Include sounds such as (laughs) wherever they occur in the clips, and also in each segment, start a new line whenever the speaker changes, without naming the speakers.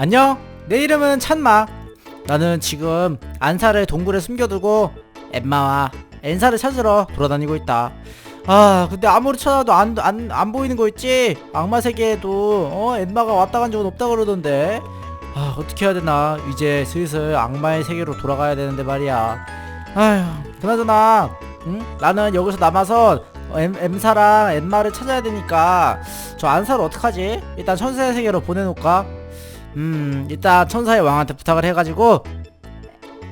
안녕. 내 이름은 찬마. 나는 지금 안사를 동굴에 숨겨두고 엠마와 엔사를 찾으러 돌아다니고 있다. 아, 근데 아무리 찾아도 안, 안, 안 보이는 거 있지? 악마 세계에도, 어, 엠마가 왔다 간 적은 없다 그러던데. 아, 어떻게 해야 되나. 이제 슬슬 악마의 세계로 돌아가야 되는데 말이야. 아휴, 그나저나, 응? 나는 여기서 남아서 엠, 엠사랑 엠마를 찾아야 되니까 저 안사를 어떡하지? 일단 천사의 세계로 보내놓을까? 음 일단 천사의 왕한테 부탁을 해가지고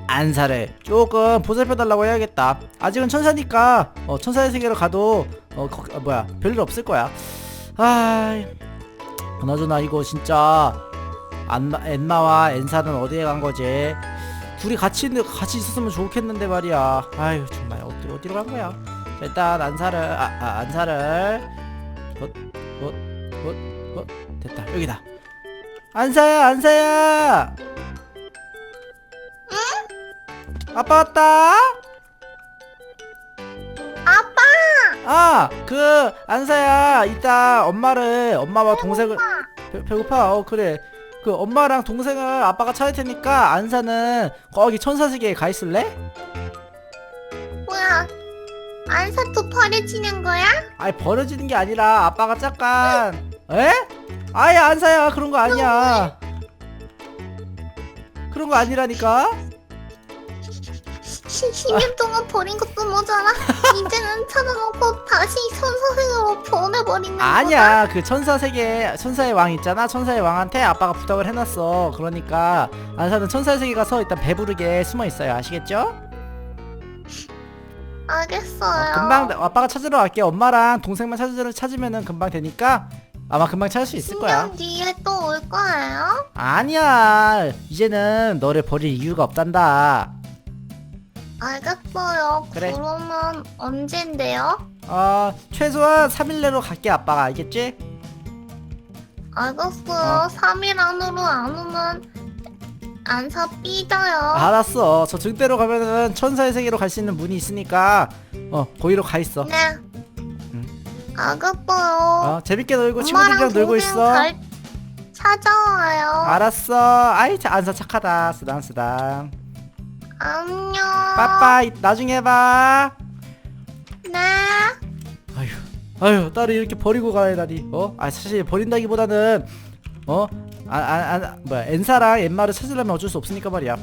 안사를 조금 보살펴달라고 해야겠다. 아직은 천사니까 어, 천사의 세계로 가도 어, 거, 어, 뭐야 별일 없을 거야. 아 그나저나 이거 진짜 안마, 엔마와 엔사는 어디에 간 거지? 둘이 같이 있는 같이 있었으면 좋겠는데 말이야. 아유 정말 어디 어디로 간 거야? 자, 일단 안사를 아, 아 안사를 어, 됐다. 여기다 안사야 안사야 아빠 왔다
아빠!
아 그 안사야 이따 엄마를 엄마와 동생을 배, 배고파 어 그래 그 엄마랑 동생을 아빠가 찾을 테니까 안사는 거기 천사세계에 가 있을래?
뭐야? 안사또 버려지는 거야?
아니 버려지는 게 아니라 아빠가 잠깐 에? 아예 안사야. 그런 거 아니야. 그런 거 아니라니까.
10년 동안 버린 것도 모자라. 이제는 찾아놓고 다시 선사생으로 보내버리는 거야?
아니야. 그 천사 세계 천사의 왕 있잖아. 천사의 왕한테 아빠가 부탁을 해놨어. 그러니까 안사는 천사의 세계 가서 일단 배부르게 숨어 있어요. 아시겠죠?
알겠어요.
어, 금방 아빠가 찾으러 갈게. 엄마랑 동생만 찾으러 찾으면은 금방 되니까 아마 금방 찾을 수 있을 거야
10년 뒤에 또 올 거예요?
아니야 이제는 너를 버릴 이유가 없단다
알겠어요
그래.
그러면 언젠데요?
어 최소한 3일 내로 갈게 아빠가 알겠지?
알겠어요
어.
3일 안으로 안 오면 안 사 삐져요
알았어 저 등대로 가면은 천사의 세계로 갈 수 있는 문이 있으니까 어 거기로 가 있어
네 알겠어요.
어 재밌게 놀고 친구들이랑 놀고 있어.
잘 찾아와요.
알았어. 아이 자, 안사 착하다. 쓰담 쓰담.
안녕.
빠빠이 나중에 봐.
네
아휴 아휴 딸을 이렇게 버리고 가야 다니. 어? 아 사실 버린다기보다는 어? 아, 아, 아 뭐야 엔사랑 엠마를 찾으려면 어쩔 수 없으니까 말이야.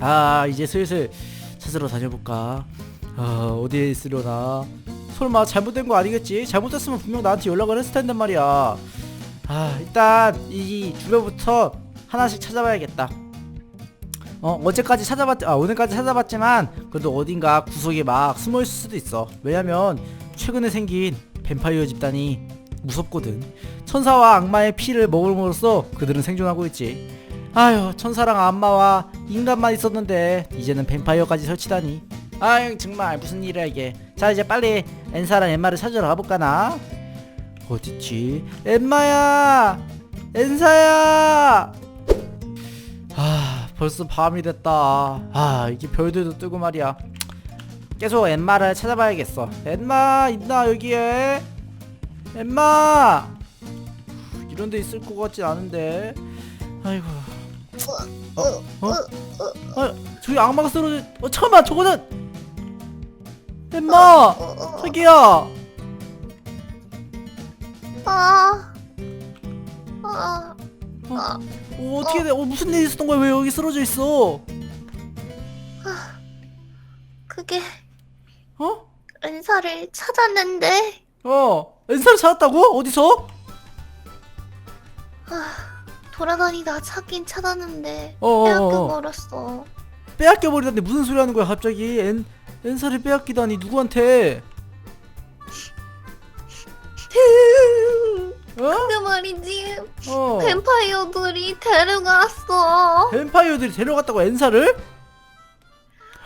아 이제 슬슬 찾으러 다녀볼까? 아 어디에 있으려나 설마 잘못된 거 아니겠지? 잘못됐으면 분명 나한테 연락을 했을 텐데 말이야. 아 일단 이 주변부터 하나씩 찾아봐야겠다. 어 어제까지 찾아봤 아 오늘까지 찾아봤지만 그래도 어딘가 구석에 막 숨어 있을 수도 있어. 왜냐면 최근에 생긴 뱀파이어 집단이 무섭거든. 천사와 악마의 피를 먹음으로써 그들은 생존하고 있지. 아휴 천사랑 악마와 인간만 있었는데 이제는 뱀파이어까지 설치다니 아유 정말 무슨 일이야 이게. 자 이제 빨리 엔사랑 엠마를 찾으러 가볼까나? 어딨지? 엠마야! 엔사야! 아 벌써 밤이 됐다. 아 이게 별들도 뜨고 말이야. 계속 엠마를 찾아봐야겠어. 엠마 있나 여기에? 엠마! 이런 데 있을 것 같진 않은데. 아이고. 어? 어? 어? 저기 악마가 쓰러져 어 잠깐만 저거는 엠마
어, 어,
저기야
어, 어, 어,
어, 어떻게 돼? 어 무슨 일 있었던 거야? 왜 여기 쓰러져 있어?
그게
어?
은사를 찾았는데
어 엔사를 찾았다고? 어디서?
돌아다니다 찾긴 찾았는데
어, 어, 어,
빼앗겨
어.
버렸어.
빼앗겨 버리다니 무슨 소리 하는 거야 갑자기 엔 엔사를 빼앗기다니 누구한테? 어?
그 말이지.
어
뱀파이어들이 데려갔어.
뱀파이어들이 데려갔다고 엔사를?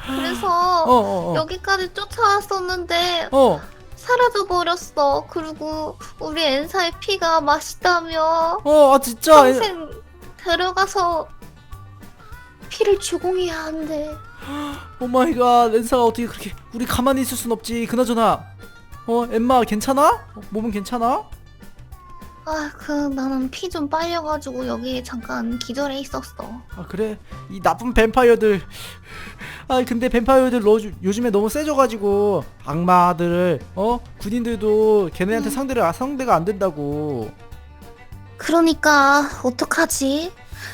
그래서
어 어 어
여기까지 쫓아왔었는데
어,
사라져 버렸어. 그리고 우리 엔사의 피가 맛있다며
어, 아 진짜 엔-
평생 데려가서 피를 주공해야 한대.
오 마이 갓 엔사가 어떻게 그렇게 우리 가만히 있을 순 없지 그나저나 어 엠마 괜찮아? 어, 몸은 괜찮아?
아, 그 나는 피 좀 빨려가지고 여기 잠깐 기절해 있었어.
아 그래 이 나쁜 뱀파이어들 아 근데 뱀파이어들 너, 요즘에 너무 세져가지고 악마들을 어 군인들도 걔네한테
음.
상대를 상대가 안 된다고
그러니까 어떡하지?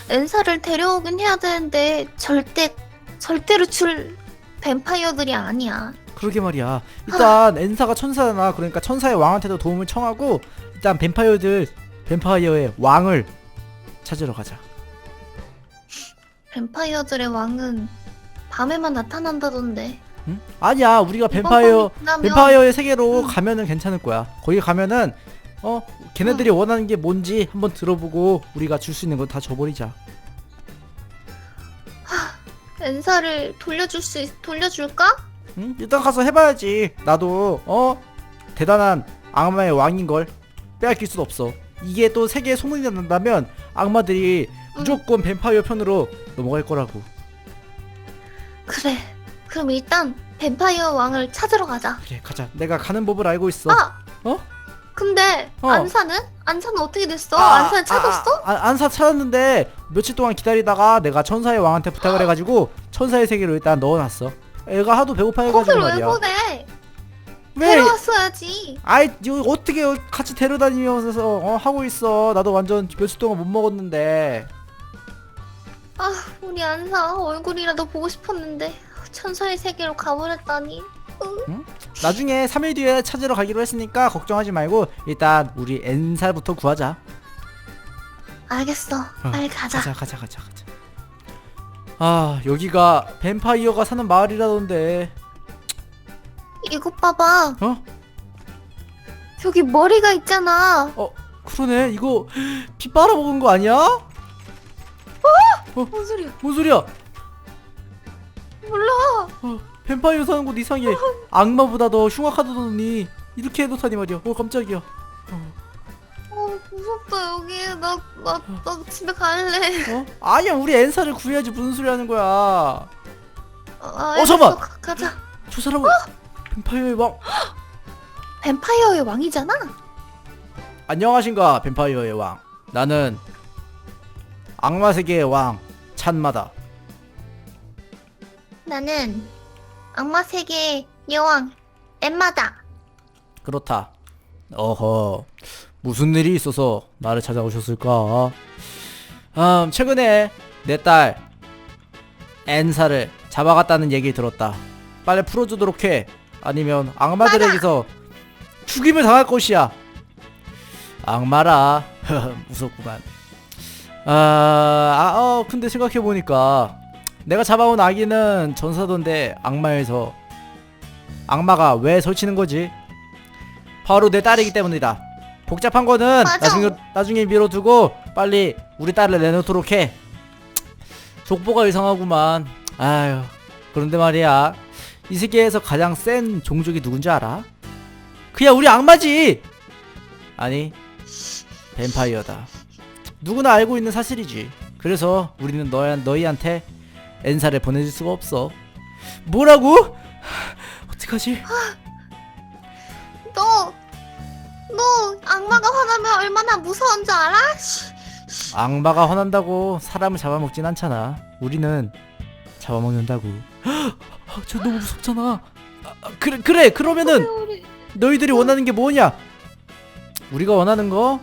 엔사를 데려오긴 해야 되는데 절대 절대로 줄 뱀파이어들이 아니야.
그러게 말이야 일단 (laughs) 엔사가 천사잖아 그러니까 천사의 왕한테도 도움을 청하고 일단 뱀파이어들 뱀파이어의 왕을 찾으러 가자
뱀파이어들의 왕은 밤에만 나타난다던데.
응? 아니야 우리가
이번
뱀파이어
밤이 지나면
뱀파이어의 세계로
음.
가면은 괜찮을 거야 거기 가면은 어 걔네들이 원하는 게 뭔지 한번 들어보고 우리가 줄 수 있는 거다 줘버리자
엔사를 돌려줄 수 있, 돌려줄까?
응? 일단 가서 해봐야지. 나도 어 대단한 악마의 왕인 걸 빼앗길 수도 없어. 이게 또 세계에 소문이 난다면 악마들이
음.
무조건 뱀파이어 편으로 넘어갈 거라고.
그래. 그럼 일단 뱀파이어 왕을 찾으러 가자.
그래 가자. 내가 가는 법을 알고 있어.
아!
어?
근데
어.
안사는? 안사는 어떻게 됐어?
아,
안사는 찾았어?
아, 아, 안사 찾았는데 며칠 동안 기다리다가 내가 천사의 왕한테 부탁을 해가지고 천사의 세계로 일단 넣어놨어. 애가 하도 배고파해가지고
거기를 왜
말이야.
보내?
왜?
데려왔어야지.
아이 이거 어떻게 같이 데려다니면서 어, 하고 있어. 나도 완전 며칠 동안 못 먹었는데.
아, 우리 안사 얼굴이라도 보고 싶었는데 천사의 세계로 가버렸다니.
나중에 3일 뒤에 찾으러 가기로 했으니까 걱정하지 말고 일단 우리 엔살부터 구하자.
알겠어. 빨리 가자.
가자 가자 가자 가자. 아 여기가 뱀파이어가 사는 마을이라던데.
이것 봐봐.
어?
여기 머리가 있잖아.
그러네 이거 피 빨아먹은 거 아니야?
뭔 소리야?
뭔 소리야?
몰라.
어, 뱀파이어 사는 곳 이상해. 악마보다 더 흉악하다더니 이렇게 해놓다니 말이야. 어 깜짝이야. 어,
어, 무섭다 여기. 나, 나, 나 집에 갈래.
어? 아니야 우리 엔사를 구해야지 무슨 소리 하는 거야.
어, 알겠어.
잠깐만.
가, 가자.
저 사람은 뱀파이어의 왕. (gasps)
뱀파이어의 왕이잖아.
안녕하신가 뱀파이어의 왕 나는 악마 세계의 왕 찬마다
나는 악마 세계의 여왕 엠마다.
그렇다. 어허 무슨 일이 있어서 나를 찾아오셨을까? 음 최근에 내 딸 엔사를 잡아갔다는 얘기 들었다. 빨리 풀어주도록 해. 아니면 악마들에게서 죽임을 당할 것이야. 악마라. (laughs) 무섭구만. 아, 아, 어, 근데 생각해보니까 내가 잡아온 아기는 전사던데 악마에서 악마가 왜 설치는 거지? 바로 내 딸이기 때문이다. 복잡한 거는
맞아.
나중에 나중에 미뤄두고 빨리 우리 딸을 내놓도록 해. 족보가 이상하구만. 아유. 그런데 말이야. 이 세계에서 가장 센 종족이 누군지 알아? 그냥 우리 악마지. 아니. 뱀파이어다. 누구나 알고 있는 사실이지. 그래서 우리는 너희, 너희한테 엔사를 보내줄 수가 없어. 뭐라고? 어떡하지?
너, 너 악마가 화나면 얼마나 무서운 줄 알아? 씨.
악마가 화난다고 사람을 잡아먹진 않잖아. 우리는 잡아먹는다고. 아, 저 너무 무섭잖아. 아, 아, 그래 그래 그러면은
우리
너희들이 원하는 게 뭐냐? 우리가 원하는 거?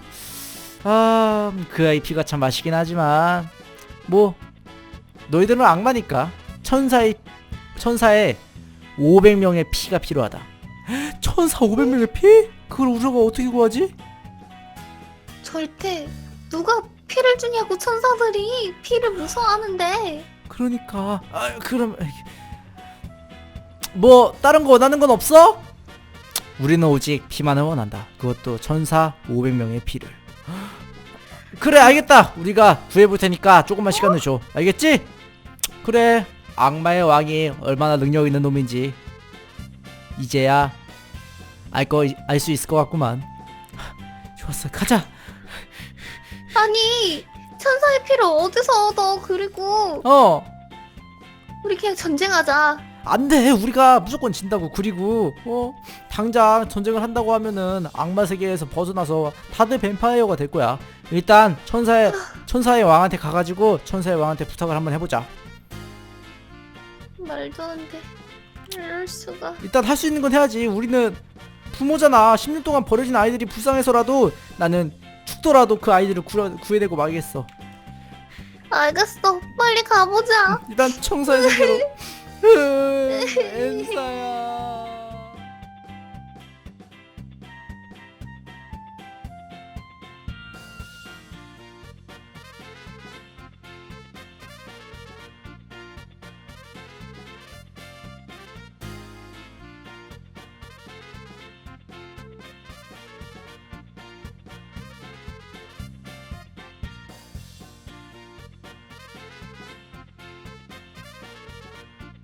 아, 그 아이 피가 참 맛있긴 하지만 뭐 너희들은 악마니까 천사의 천사의 500명의 피가 필요하다. 천사 500명의 피? 그걸 우리가 어떻게 구하지?
절대 누가 피를 주냐고 천사들이 피를 무서워하는데.
그러니까 아, 그럼 뭐 다른 거 원하는 건 없어? 우리는 오직 피만을 원한다. 그것도 천사 500명의 피를. 그래 알겠다. 우리가 구해볼 테니까 조금만 시간을 줘. 알겠지? 그래. 악마의 왕이 얼마나 능력 있는 놈인지 이제야 알 거 알 수 있을 것 같구만. (laughs) 좋았어. 가자.
아니 천사의 피를 어디서 얻어? 그리고
어.
우리 그냥 전쟁하자.
안 돼. 우리가 무조건 진다고. 그리고 어 당장 전쟁을 한다고 하면은 악마 세계에서 벗어나서 다들 뱀파이어가 될 거야. 일단 천사의 천사의 왕한테 가가지고 천사의 왕한테 부탁을 한번 해보자.
말도 안 돼. 이럴 수가.
일단 할 수 있는 건 해야지. 우리는 부모잖아. 10년 동안 버려진 아이들이 불쌍해서라도 나는 죽더라도 그 아이들을 구려, 구해내고 말겠어.
알겠어. 빨리 가보자.
일단 청사의 세계로. (laughs) 으, 엔사야.